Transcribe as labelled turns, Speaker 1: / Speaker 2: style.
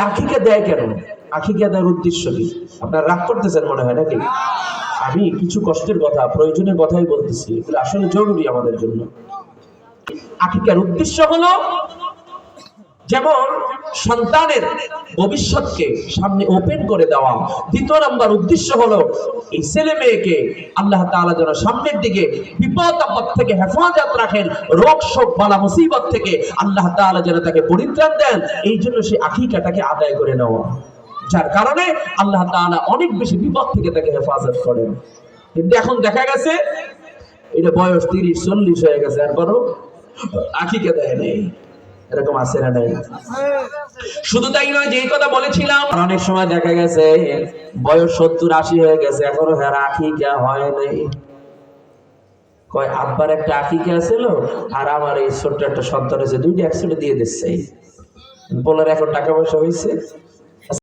Speaker 1: আখিকে দেয় কেন? আখিকে দেওয়ার উদ্দেশ্য কি? আপনার রাগ করতেছেন মনে হয় নাকি? আমি কিছু কষ্টের কথা, প্রয়োজনের কথাই বলতেছি। এগুলো আসলে জরুরি আমাদের জন্য। আখিকার উদ্দেশ্য হলো যেমন সন্তানের ভবিষ্যৎকে সামনে ওপেন করে দেওয়া। দ্বিতীয় নাম্বার উদ্দেশ্য হলো, এই ছেলে মেয়েকে আল্লাহ তাআলা যেন সামনের দিকে বিপদ আপদ থেকে হেফাজত রাখেন, রোগ শোক বালা মুসিবত থেকে আল্লাহ তাআলা যেন তাকে পরিত্রাণ দেন, এই জন্য সেই আকিকাটাকে আদায় করে নেওয়া। যার কারণে আল্লাহ তাআলা অনেক বেশি বিপদ থেকে তাকে হেফাজত করেন। কিন্তু এখন দেখা গেছে, এটা বয়স তিরিশ, চল্লিশ হয়ে গেছে এরপরও আখিকে দেয় নেই। এরকম আছে না নাই? শুধু তাই নয় যেই কথা বলেছিলাম অনেক সময় দেখা গেছে বয়স সত্তর আশি হয়ে গেছে এখনও হ্যাঁ আখিকা হয় নাই? কয় আব্বার একটা আখিকা ছিল আর আমার এই ছোট্ট একটা সন্তান আছে দুইটা একসাথে দিয়ে দিচ্ছে। বলার এখন টাকা পয়সা হয়েছে?